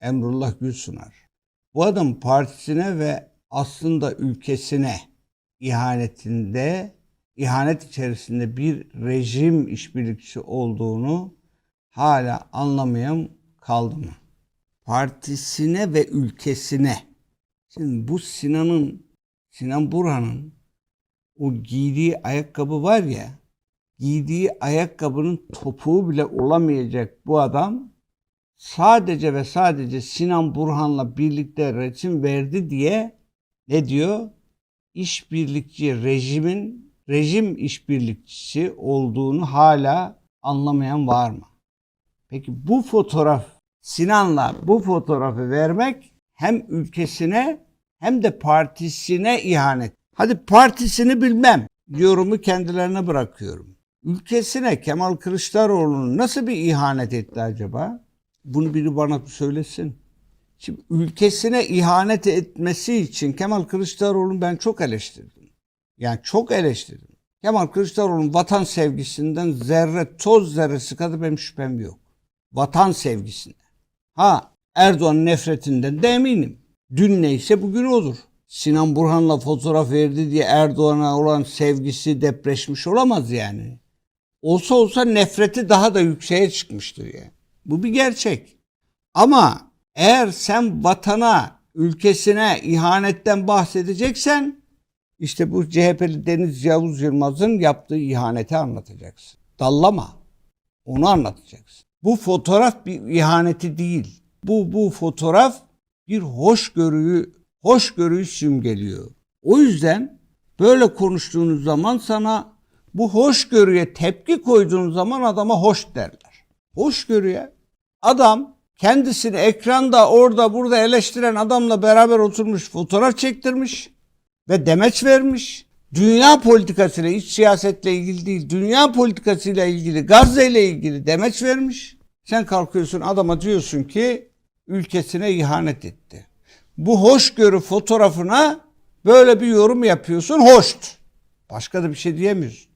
Emrullah Gülsunar. Bu adam partisine ve aslında ülkesine ihanetinde, ihanet içerisinde bir rejim işbirlikçisi olduğunu hala anlamayan kaldı mı? Partisine ve ülkesine. Şimdi bu Sinan'ın, Sinan Burhan'ın o giydiği ayakkabı var ya, giydiği ayakkabının topuğu bile olamayacak bu adam sadece ve sadece Sinan Burhan'la birlikte resim verdi diye ne diyor? İşbirlikçi rejimin rejim işbirlikçisi olduğunu hala anlamayan var mı? Peki bu fotoğraf Sinan'la bu fotoğrafı vermek hem ülkesine hem de partisine ihanet. Hadi partisini bilmem. Yorumu kendilerine bırakıyorum. Ülkesine Kemal Kılıçdaroğlu'nun nasıl bir ihanet etti acaba? Bunu biri bana söylesin. Şimdi ülkesine ihanet etmesi için Kemal Kılıçdaroğlu'nu ben çok eleştirdim. Yani çok eleştirdim. Kemal Kılıçdaroğlu'nun vatan sevgisinden zerre toz zerresi kadar benim şüphem yok. Vatan sevgisinden. Ha Erdoğan nefretinden de eminim. Dün neyse bugün olur. Sinan Burhan'la fotoğraf verdi diye Erdoğan'a olan sevgisi depreşmiş olamaz yani. Olsa olsa nefreti daha da yükseğe çıkmıştır yani. Bu bir gerçek. Ama eğer sen vatana, ülkesine ihanetten bahsedeceksen işte bu CHP'li Deniz Yavuz Yılmaz'ın yaptığı ihaneti anlatacaksın. Dallama. Onu anlatacaksın. Bu fotoğraf bir ihaneti değil. Bu bu fotoğraf bir hoşgörüyü hoşgörüyü simgeliyor. O yüzden böyle konuştuğunuz zaman sana bu hoşgörüye tepki koyduğun zaman adama hoş derler. Hoşgörüye adam kendisini ekranda orada burada eleştiren adamla beraber oturmuş fotoğraf çektirmiş ve demeç vermiş. Dünya politikasıyla iç siyasetle ilgili değil, dünya politikasıyla ilgili, Gazze ile ilgili demeç vermiş. Sen kalkıyorsun adama diyorsun ki ülkesine ihanet etti. Bu hoşgörü fotoğrafına böyle bir yorum yapıyorsun, hoşt. Başka da bir şey diyemiyorsun.